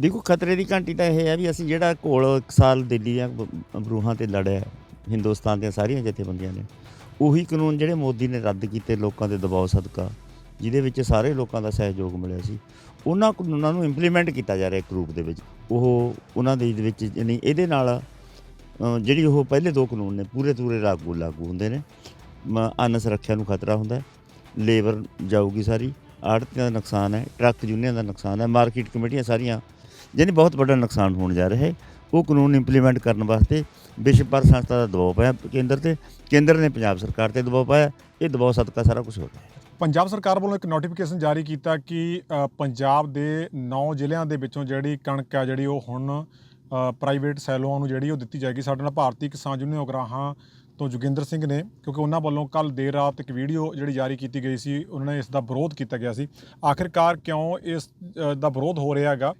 ਦੇਖੋ ਖਤਰੇ ਦੀ ਘੰਟੀ ਤਾਂ ਇਹ ਹੈ ਵੀ ਅਸੀਂ ਜਿਹੜਾ ਘੋਲ ਇੱਕ ਸਾਲ ਦਿੱਲੀ ਆ ਬਰੂਹਾਂ ਤੇ ਲੜਿਆ ਹਿੰਦੁਸਤਾਨ ਦੀਆਂ ਸਾਰੀਆਂ ਜਥੇਬੰਦੀਆਂ ਨੇ, ਉਹੀ ਕਾਨੂੰਨ ਜਿਹੜੇ ਮੋਦੀ ਨੇ ਰੱਦ ਕੀਤੇ ਲੋਕਾਂ ਦੇ ਦਬਾਅ ਸਦਕਾ, ਜਿਹਦੇ ਵਿੱਚ ਸਾਰੇ ਲੋਕਾਂ ਦਾ ਸਹਿਯੋਗ ਮਿਲਿਆ ਸੀ, ਉਹਨਾਂ ਕਾਨੂੰਨਾਂ ਨੂੰ ਇੰਪਲੀਮੈਂਟ ਕੀਤਾ ਜਾ ਰਿਹਾ ਇੱਕ ਰੂਪ ਦੇ ਵਿੱਚ, ਉਹ ਉਹਨਾਂ ਦੇ ਵਿੱਚ ਨਹੀਂ ਇਹਦੇ ਨਾਲ ਜਿਹੜੀ ਉਹ ਪਹਿਲੇ ਦੋ ਕਾਨੂੰਨ ਨੇ ਪੂਰੇ ਤੂਰੇ ਲਾਗੂ ਲਾਗੂ ਹੁੰਦੇ ਨੇ, ਮ- ਅੰਨ ਸੁਰੱਖਿਆ ਨੂੰ ਖਤਰਾ ਹੁੰਦਾ ਲੇਬਰ ਜਾਊਗੀ ਸਾਰੀ, ਆੜਤੀਆਂ ਦਾ ਨੁਕਸਾਨ ਹੈ, ਟਰੱਕ ਯੂਨੀਅਨ ਦਾ ਨੁਕਸਾਨ ਹੈ, ਮਾਰਕੀਟ ਕਮੇਟੀਆਂ ਸਾਰੀਆਂ ਜਿਹਨੇ ਬਹੁਤ ਵੱਡਾ ਨੁਕਸਾਨ ਹੋਣ ਜਾ ਰਿਹਾ ਹੈ। ਉਹ ਕਾਨੂੰਨ ਇੰਪਲੀਮੈਂਟ ਕਰਨ ਵਾਸਤੇ ਵਿਸ਼ਵ ਭਰ ਸੰਸਥਾ ਦਾ ਦਬਾਅ ਪਾਇਆ ਕੇਂਦਰ ਤੇ। ਕੇਂਦਰ ਨੇ ਪੰਜਾਬ ਸਰਕਾਰ ਤੇ ਦਬਾਅ ਪਾਇਆ। ਇਹ ਦਬਾਅ ਸਦਕਾ ਸਾਰਾ ਕੁਝ ਹੋ ਰਿਹਾ ਹੈ ਪੰਜਾਬ ਸਰਕਾਰ ਵੱਲੋਂ ਇੱਕ ਨੋਟੀਫਿਕੇਸ਼ਨ ਜਾਰੀ ਕੀਤਾ ਕਿ ਪੰਜਾਬ ਦੇ 9 ਜ਼ਿਲ੍ਹਿਆਂ ਦੇ ਵਿੱਚੋਂ ਜਿਹੜੀ ਕਣਕ ਆ, ਜਿਹੜੀ ਉਹ ਹੁਣ ਪ੍ਰਾਈਵੇਟ ਸੈਲੋਆਂ ਨੂੰ ਜਿਹੜੀ ਉਹ ਦਿੱਤੀ ਜਾਏਗੀ। ਸਾਡੇ ਨਾਲ ਭਾਰਤੀ ਕਿਸਾਨ ਯੂਨੀਅਨ ਉਗਰਾਹਾਂ ਤੋਂ ਜੋਗਿੰਦਰ ਸਿੰਘ ਨੇ, ਕਿਉਂਕਿ ਉਹਨਾਂ ਵੱਲੋਂ ਕੱਲ ਦੇਰ ਰਾਤ ਇੱਕ ਵੀਡੀਓ ਜਿਹੜੀ ਜਾਰੀ ਕੀਤੀ ਗਈ ਸੀ, ਉਹਨਾਂ ਨੇ ਇਸ ਦਾ ਵਿਰੋਧ ਕੀਤਾ ਗਿਆ ਸੀ। ਆਖਿਰਕਾਰ ਕਿਉਂ ਇਸ ਦਾ ਵਿਰੋਧ ਹੋ ਰਿਹਾ ਹੈਗਾ?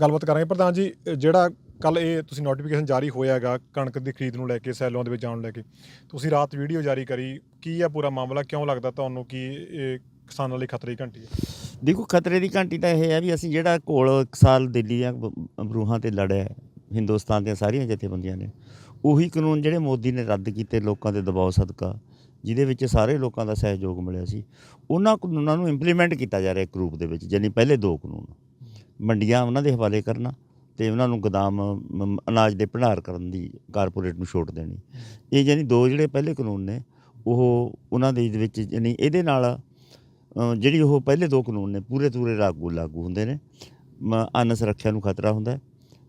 ਗੱਲਬਾਤ ਕਰਾਂਗੇ। ਪ੍ਰਧਾਨ ਜੀ, ਜਿਹੜਾ ਕੱਲ ਇਹ ਤੁਸੀਂ ਨੋਟੀਫਿਕੇਸ਼ਨ ਜਾਰੀ ਹੋਇਆ ਹੈਗਾ ਕਣਕ ਦੀ ਖਰੀਦ ਨੂੰ ਲੈ ਕੇ, ਸੈਲੋਂ ਦੇ ਵਿੱਚ ਜਾਣ ਨੂੰ ਲੈ ਕੇ, ਤੁਸੀਂ ਰਾਤ ਵੀਡੀਓ ਜਾਰੀ ਕਰੀ। ਕੀ ਹੈ ਪੂਰਾ ਮਾਮਲਾ? ਕਿਉਂ ਲੱਗਦਾ ਤੁਹਾਨੂੰ ਕਿ ਇਹ ਕਿਸਾਨਾਂ ਲਈ ਖਤਰੇ ਦੀ ਘੰਟੀ ਹੈ? ਦੇਖੋ, ਖਤਰੇ ਦੀ ਘੰਟੀ ਤਾਂ ਇਹ ਹੈ ਵੀ ਅਸੀਂ ਜਿਹੜਾ ਘੋਲ ਇੱਕ ਸਾਲ ਦਿੱਲੀ ਆ ਬਰੂਹਾਂ ਤੇ ਲੜਿਆ ਹਿੰਦੁਸਤਾਨ ਦੀਆਂ ਸਾਰੀਆਂ ਜਥੇਬੰਦੀਆਂ ਨੇ, ਉਹੀ ਕਾਨੂੰਨ ਜਿਹੜੇ ਮੋਦੀ ਨੇ ਰੱਦ ਕੀਤੇ ਲੋਕਾਂ ਦੇ ਦਬਾਅ ਸਦਕਾ, ਜਿਹਦੇ ਵਿੱਚ ਸਾਰੇ ਲੋਕਾਂ ਦਾ ਸਹਿਯੋਗ ਮਿਲਿਆ ਸੀ, ਉਹਨਾਂ ਕਾਨੂੰਨਾਂ ਨੂੰ ਇੰਪਲੀਮੈਂਟ ਕੀਤਾ ਜਾ ਰਿਹਾ ਇੱਕ ਰੂਪ ਦੇ ਵਿੱਚ, ਯਾਨੀ ਪਹਿਲੇ ਦੋ ਕਾਨੂੰਨ। ਮੰਡੀਆਂ ਉਹਨਾਂ ਦੇ ਹਵਾਲੇ ਕਰਨਾ ਤੇ ਉਹਨਾਂ ਨੂੰ ਗਦਾਮ ਅਨਾਜ ਦੇ ਭੰਡਾਰ ਕਰਨ ਦੀ ਕਾਰਪੋਰੇਟ ਨੂੰ ਛੋਟ ਦੇਣੀ। ਇਹ ਯਾਨੀ ਦੋ ਜਿਹੜੇ ਪਹਿਲੇ ਕਾਨੂੰਨ ਨੇ, ਉਹ ਉਹਨਾਂ ਦੇ ਵਿੱਚ ਯਾਨੀ ਇਹਦੇ ਨਾਲ ਜਿਹੜੀ ਉਹ ਪਹਿਲੇ ਦੋ ਕਾਨੂੰਨ ਨੇ, ਪੂਰੇ ਤੂਰੇ ਲਾਗੂ ਲਾਗੂ ਹੁੰਦੇ ਨੇ। ਮ- ਅੰਨ ਸੁਰੱਖਿਆ ਨੂੰ ਖਤਰਾ ਹੁੰਦਾ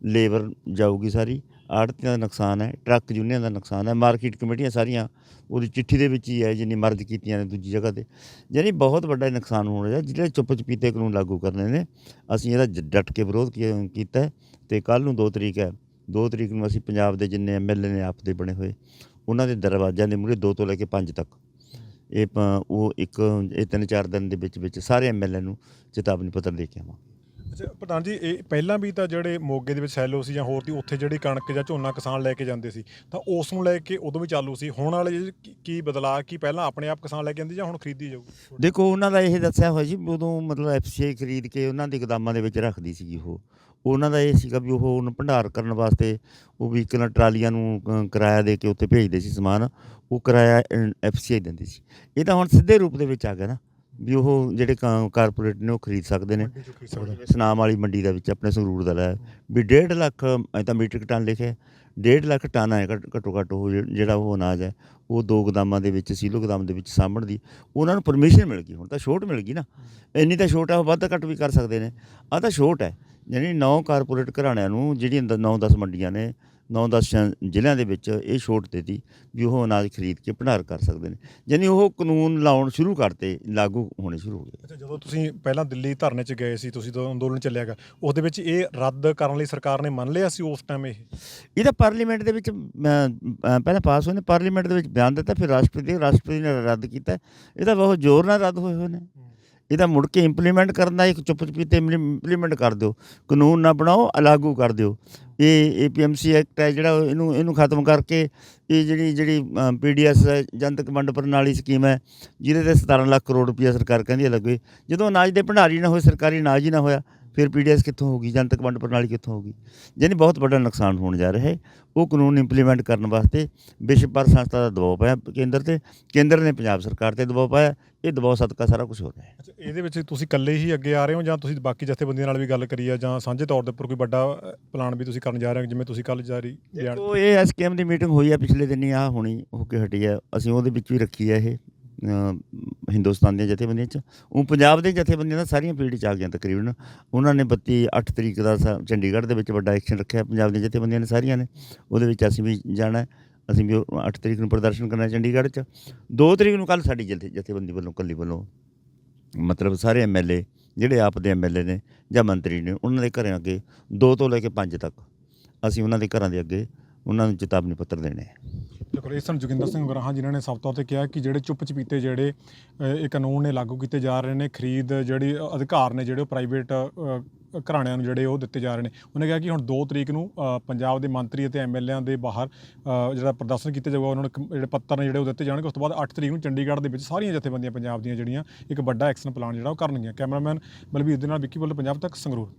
ਲੇਬਰ ਜਾਊਗੀ ਸਾਰੀ ਆੜਤੀਆਂ ਦਾ ਨੁਕਸਾਨ ਹੈ, ਟਰੱਕ ਯੂਨੀਅਨ ਦਾ ਨੁਕਸਾਨ ਹੈ, ਮਾਰਕੀਟ ਕਮੇਟੀਆਂ ਸਾਰੀਆਂ ਉਹਦੀ ਚਿੱਠੀ ਦੇ ਵਿੱਚ ਹੀ ਹੈ ਜਿੰਨੀ ਮਰਜ਼ ਕੀਤੀਆਂ ਨੇ ਦੂਜੀ ਜਗ੍ਹਾ ਤੇ। ਯਾਨੀ ਬਹੁਤ ਵੱਡਾ ਨੁਕਸਾਨ ਹੋਣ ਰਿਹਾ ਜਿਹੜੇ ਚੁੱਪ ਚਪੀਤੇ ਕਾਨੂੰਨ ਲਾਗੂ ਕਰਨੇ ਨੇ, ਅਸੀਂ ਇਹਦਾ ਜ- ਡਟ ਕੇ ਵਿਰੋਧ ਕੀ- ਕੀਤਾ ਹੈ ਤੇ ਕੱਲ ਨੂੰ 2 ਤਰੀਕ ਹੈ 2 ਤਰੀਕ ਨੂੰ ਅਸੀਂ ਪੰਜਾਬ ਦੇ ਜਿੰਨੇ ਐਮਐਲਏ ਨੇ ਆਪ ਦੇ ਬਣੇ ਹੋਏ, ਉਹਨਾਂ ਦੇ ਦਰਵਾਜ਼ਿਆਂ ਦੇ ਮੂਹਰੇ 2 ਤੋਂ ਲੈ ਕੇ 5 ਤੱਕ। ਇਹ ਪ- ਉਹ ਇੱਕ, ਇਹ ਤਿੰਨ ਚਾਰ ਦਿਨ ਦੇ ਵਿੱਚ ਵਿੱਚ ਸਾਰੇ ਐਮਐਲਏ ਨੂੰ ਚੇਤਾਵਨੀ ਪੱਤਰ ਦੇ ਕੇ ਆਵਾਂਗੇ। ਅੱਛਾ ਪ੍ਰਧਾਨ ਜੀ ਇਹ ਪਹਿਲਾਂ ਵੀ ਤਾਂ ਜਿਹੜੇ ਮੋਗੇ ਦੇ ਵਿੱਚ ਸੈਲੋ ਸੀ ਜਾਂ ਹੋਰ ਦੀ ਉੱਥੇ ਜਿਹੜੀ ਕਣਕ ਜਾਂ ਝੋਨਾ ਕਿਸਾਨ ਲੈ ਕੇ ਜਾਂਦੇ ਸੀ ਤਾਂ ਉਸ ਨੂੰ ਲੈ ਕੇ ਉਦੋਂ ਵੀ ਚਾਲੂ ਸੀ। ਹੁਣ ਵਾਲੇ ਜਿਹੜੇ ਕੀ- ਕੀ ਬਦਲਾਅ ਕੀ ਪਹਿਲਾਂ ਆਪਣੇ ਆਪ ਕਿਸਾਨ ਲੈ ਕੇ ਆਉਂਦੇ ਜਾਂ ਹੁਣ ਖਰੀਦੀ ਜਾਊ? ਦੇਖੋ ਉਹਨਾਂ ਦਾ ਇਹ ਦੱਸਿਆ ਹੋਇਆ ਜੀ ਉਦੋਂ ਮਤਲਬ ਐਫਸੀਆਈ ਖਰੀਦ ਕੇ ਉਹਨਾਂ ਦੇ ਗੋਦਾਮਾਂ ਦੇ ਵਿੱਚ ਰੱਖਦੀ ਸੀਗੀ ਉਹ। ਉਹਨਾਂ ਦਾ ਇਹ ਸੀਗਾ ਵੀ ਉਹ ਉਹਨੂੰ ਭੰਡਾਰ ਕਰਨ ਵਾਸਤੇ ਉਹ ਵੀ ਕਿਨਾਂ ਟਰਾਲੀਆਂ ਨੂੰ ਅ, ਕਿਰਾਇਆ ਦੇ ਕੇ ਉੱਥੇ ਭੇਜਦੇ ਸੀ ਸਮਾਨ। ਉਹ ਕਿਰਾਇਆ ਐਫਸੀਆਈ ਦਿੰਦੀ ਸੀ। ਇਹ ਤਾਂ ਹੁਣ ਸਿੱਧੇ ਰੂਪ ਦੇ ਵਿੱਚ ਆ ਗਿਆ ਨਾ। ਵੀ ਉਹ ਜਿਹੜੇ ਕਾਰਪੋਰੇਟ ਨੇ ਉਹ ਖਰੀਦ ਸਕਦੇ ਨੇ। ਸੁਨਾਮ ਵਾਲੀ ਮੰਡੀ ਦੇ ਵਿੱਚ ਆਪਣੇ ਸੰਗਰੂਰ ਦਾ ਲਾਇਆ। ਵੀ 1.5 ਲੱਖ ਐ ਤਾਂ ਮੀਟ੍ਰਿਕ ਟਨ ਲਿਖਿਆ 1.5 ਲੱਖ ਟਨ ਹੈ ਘੱਟ- ਘੱਟੋ ਉਹ ਜਿਹੜਾ ਉਹ ਅਨਾਜ ਹੈ ਉਹ ਦੋ ਗੋਦਾਮਾਂ ਦੇ ਵਿੱਚ ਸੀਲੋ ਗੋਦਾਮ ਦੇ ਵਿੱਚ ਸਾਂਭਣ ਦੀ ਉਹਨਾਂ ਨੂੰ ਪਰਮਿਸ਼ਨ ਮਿਲ ਗਈ ਹੁਣ ਤਾਂ ਛੋਟ ਮਿਲ ਗਈ ਨਾ। ਇੰਨੀ ਤਾਂ ਛੋਟ ਹੈ ਉਹ ਵੱਧ ਘੱਟ ਵੀ ਕਰ ਸਕਦੇ ਨੇ। ਆ ਤਾਂ ਛੋਟ ਹੈ ਯਾਨੀ ਨੌ ਕਾਰਪੋਰੇਟ ਘਰਾਣਿਆਂ ਨੂੰ ਜਿਹੜੀਆਂ 9-10 ਮੰਡੀਆਂ ਨੇ 9-10 ਜ਼ਿਲ੍ਹਿਆਂ ਦੇ ਵਿੱਚ ਇਹ ਛੋਟ ਦਿੱਤੀ ਵੀ ਉਹ ਅਨਾਜ ਖਰੀਦ ਕੇ ਭੰਡਾਰ ਕਰ ਸਕਦੇ ਨੇ। ਯਾਨੀ ਉਹ ਕਾਨੂੰਨ ਲਾਉਣ ਸ਼ੁਰੂ ਕਰਤੇ ਲਾਗੂ ਹੋਣੇ ਸ਼ੁਰੂ ਹੋ ਗਏ। ਅੱਛਾ ਜਦੋਂ ਤੁਸੀਂ ਪਹਿਲਾਂ ਦਿੱਲੀ ਧਰਨੇ 'ਚ ਗਏ ਸੀ ਤੁਸੀਂ ਜਦੋਂ ਅੰਦੋਲਨ ਚੱਲਿਆਗਾ ਉਸ ਦੇ ਵਿੱਚ ਇਹ ਰੱਦ ਕਰਨ ਲਈ ਸਰਕਾਰ ਨੇ ਮੰਨ ਲਿਆ ਸੀ ਉਸ ਟਾਈਮ ਇਹ? ਇਹ ਤਾਂ ਪਾਰਲੀਮੈਂਟ ਦੇ ਵਿੱਚ ਪਹਿਲਾਂ ਪਾਸ ਹੋਏ ਨੇ ਪਾਰਲੀਮੈਂਟ ਦੇ ਵਿੱਚ ਬਿਆਨ ਦਿੱਤਾ ਫਿਰ ਰਾਸ਼ਟਰਪਤੀ ਰਾਸ਼ਟਰਪਤੀ ਨੇ ਰੱਦ ਕੀਤਾ। ਇਹ ਤਾਂ ਬਹੁਤ ਜ਼ੋਰ ਨਾਲ ਰੱਦ ਹੋਏ ਹੋਏ ਨੇ। ਇਹ ਤਾਂ ਮੁੜ ਕੇ ਇੰਪਲੀਮੈਂਟ ਕਰਨ ਦਾ ਇੱਕ ਚੁੱਪ ਚਪੀਤੇ ਇੰਪਲੀਮੈਂਟ ਕਰ ਦਿਓ। ਕਾਨੂੰਨ ਨਾ ਬਣਾਓ ਲਾਗੂ ਕਰ ਦਿਓ। ਇਹ ਏਪੀਐਮਸੀ ਐਕਟ ਹੈ ਜਿਹੜਾ ਇਹਨੂੰ ਇਹਨੂੰ ਖਤਮ ਕਰਕੇ ਇਹ ਜਿਹੜੀ ਜਿਹੜੀ ਪੀਡੀਐਸ ਜਨਤਕ ਵੰਡ ਪ੍ਰਣਾਲੀ ਸਕੀਮ ਹੈ, ਜਿਹਦੇ ਤੇ 17 ਲੱਖ ਕਰੋੜ ਰੁਪਈਆ ਸਰਕਾਰ ਕਹਿੰਦੀ ਹੈ ਲੱਗੇ। ਜਦੋਂ ਅਨਾਜ ਦੇ ਭੰਡਾਰੀ ਨਾ ਹੋਏ, ਸਰਕਾਰੀ ਅਨਾਜ ਹੀ ਨਾ ਹੋਇਆ ਫਿਰ ਪੀਡੀਐਸ ਕਿੱਥੋਂ ਹੋਗੀ ਜਨਤਕ ਵੰਡ ਪ੍ਰਣਾਲੀ ਕਿੱਥੋਂ ਹੋਗੀ ਜਿਹਨੇ ਬਹੁਤ ਵੱਡਾ ਨੁਕਸਾਨ ਹੋਣ ਜਾ ਰਿਹਾ ਹੈ। ਉਹ ਕਾਨੂੰਨ ਇੰਪਲੀਮੈਂਟ ਕਰਨ ਵਾਸਤੇ ਵਿਸ਼ਵ ਭਰ ਸੰਸਥਾ ਦਾ ਦਬਾਅ ਪਾਇਆ ਕੇਂਦਰ ਤੇ। ਕੇਂਦਰ ਨੇ ਪੰਜਾਬ ਸਰਕਾਰ ਤੇ ਦਬਾਅ ਪਾਇਆ। ਇਹ ਦਬਾਅ ਸਦਕਾ ਸਾਰਾ ਕੁਝ ਹੋ ਰਿਹਾ ਹੈ। ਅੱਛਾ ਇਹਦੇ ਵਿੱਚ ਤੁਸੀਂ ਇਕੱਲੇ ਹੀ ਅੱਗੇ ਆ ਰਹੇ ਹੋ ਜਾਂ ਤੁਸੀਂ ਬਾਕੀ ਜਥੇਬੰਦੀਆਂ ਨਾਲ ਵੀ ਗੱਲ ਕਰੀ ਆ ਜਾਂ ਸਾਂਝੇ ਤੌਰ ਦੇ ਉੱਪਰ ਕੋਈ ਵੱਡਾ ਪਲਾਨ ਵੀ ਤੁਸੀਂ ਕਰਨ ਜਾ ਰਹੇ ਹੋ ਜਿਵੇਂ ਤੁਸੀਂ ਕੱਲ ਜਾਰੀ ਦੇਖੋ ਇਹ ਐਸਕੇਐਮ ਦੀ ਮੀਟਿੰਗ ਹੋਈ ਆ ਪਿਛਲੇ ਦਿਨੀ ਆ ਹੁਣੀ ਹੋ ਕੇ ਹਟੀ ਆ। ਅਸੀਂ ਉਹਦੇ ਵਿੱਚ ਵੀ ਰੱਖੀ ਆ ਇਹ। ਹਿੰਦੁਸਤਾਨ ਦੀਆਂ ਜਥੇਬੰਦੀਆਂ ਚ। ਉਹ ਪੰਜਾਬ ਦੇ ਜਥੇਬੰਦੀਆਂ ਦਾ ਸਾਰੀਆਂ ਫੀਲਡ ਚ ਆ ਗਈਆਂ ਤਕਰੀਬਨ। ਉਹਨਾਂ ਨੇ 32 8 ਤਰੀਕ ਦਾ ਸਾ- ਚੰਡੀਗੜ੍ਹ ਦੇ ਵਿੱਚ ਵੱਡਾ ਐਕਸ਼ਨ ਰੱਖਿਆ। ਪੰਜਾਬ ਦੀਆਂ ਜਥੇਬੰਦੀਆਂ ਨੇ ਸਾਰੀਆਂ ਨੇ। ਉਹਦੇ ਵਿੱਚ ਅਸੀਂ ਵੀ ਜਾਣਾ ਅਸੀਂ ਵੀ 8 ਤਰੀਕ ਨੂੰ ਪ੍ਰਦਰਸ਼ਨ ਕਰਨਾ ਚੰਡੀਗੜ੍ਹ ਚ। 2 ਤਰੀਕ ਨੂੰ ਕੱਲ ਸਾਡੀ ਜਥੇ- ਜਥੇਬੰਦੀ ਵੱਲੋਂ, ਕੱਲੀ ਵੱਲੋਂ, ਮਤਲਬ ਸਾਰੇ ਐਮਐਲਏ ਜਿਹੜੇ ਆਪ ਦੇ ਐਮਐਲਏ ਨੇ ਜਾਂ ਮੰਤਰੀ ਨੇ, ਉਹਨਾਂ ਦੇ ਘਰਾਂ ਅੱਗੇ 2 ਤੋਂ ਲੈ ਕੇ 5 ਤੱਕ ਅਸੀਂ ਉਹਨਾਂ ਦੇ ਘਰਾਂ ਦੇ ਅੱਗੇ ਉਹਨਾਂ ਨੂੰ ਚੇਤਾਵਨੀ ਪੱਤਰ ਦੇਣੇ ਬਿਲਕੁਲ ਇਸ ਸਨ ਜੋਗਿੰਦਰ ਸਿੰਘ ਗਰਾਹਾਂ ਜਿਨ੍ਹਾਂ ਨੇ ਸਾਫ਼ ਤੌਰ ਤੇ ਕਿਹਾ ਕਿ ਜਿਹੜੇ ਚੁੱਪ ਚਪੀਤੇ ਜਿਹੜੇ ਇਹ ਕਾਨੂੰਨ ਨੇ ਲਾਗੂ ਕੀਤੇ ਜਾ ਰਹੇ ਨੇ, ਖਰੀਦ ਜਿਹੜੀ ਅਧਿਕਾਰ ਨੇ ਜਿਹੜੇ ਉਹ ਪ੍ਰਾਈਵੇਟ ਘਰਾਣਿਆਂ ਨੂੰ ਜਿਹੜੇ ਉਹ ਦਿੱਤੇ ਜਾ ਰਹੇ ਨੇ। ਉਹਨੇ ਕਿਹਾ ਕਿ ਹੁਣ 2 ਤਰੀਕ ਨੂੰ ਪੰਜਾਬ ਦੇ ਮੰਤਰੀ ਅਤੇ ਐਮਐਲਏਆਂ ਦੇ ਬਾਹਰ ਜਿਹੜਾ ਪ੍ਰਦਰਸ਼ਨ ਕੀਤਾ ਜਾਊਗਾ, ਉਹਨਾਂ ਨੂੰ ਜਿਹੜੇ ਪੱਤਰ ਨੇ ਜਿਹੜੇ ਉਹ ਦਿੱਤੇ ਜਾਣਗੇ। ਉਸ ਤੋਂ ਬਾਅਦ 8 ਤਰੀਕ ਨੂੰ ਚੰਡੀਗੜ੍ਹ ਦੇ ਵਿੱਚ ਸਾਰੀਆਂ ਜਥੇਬੰਦੀਆਂ ਪੰਜਾਬ ਦੀਆਂ ਜਿਹੜੀਆਂ, ਇੱਕ ਵੱਡਾ ਐਕਸ਼ਨ ਪਲਾਨ ਜਿਹੜਾ ਉਹ ਕਰਨਗੀਆਂ। ਕੈਮਰਾਮੈਨ ਬਲਬੀਰ ਦੇ ਨਾਲ ਵਿੱਕੀ ਬੁੱਲ, ਪੰਜਾਬ ਤੱਕ ਸੰਗਰੂਰ।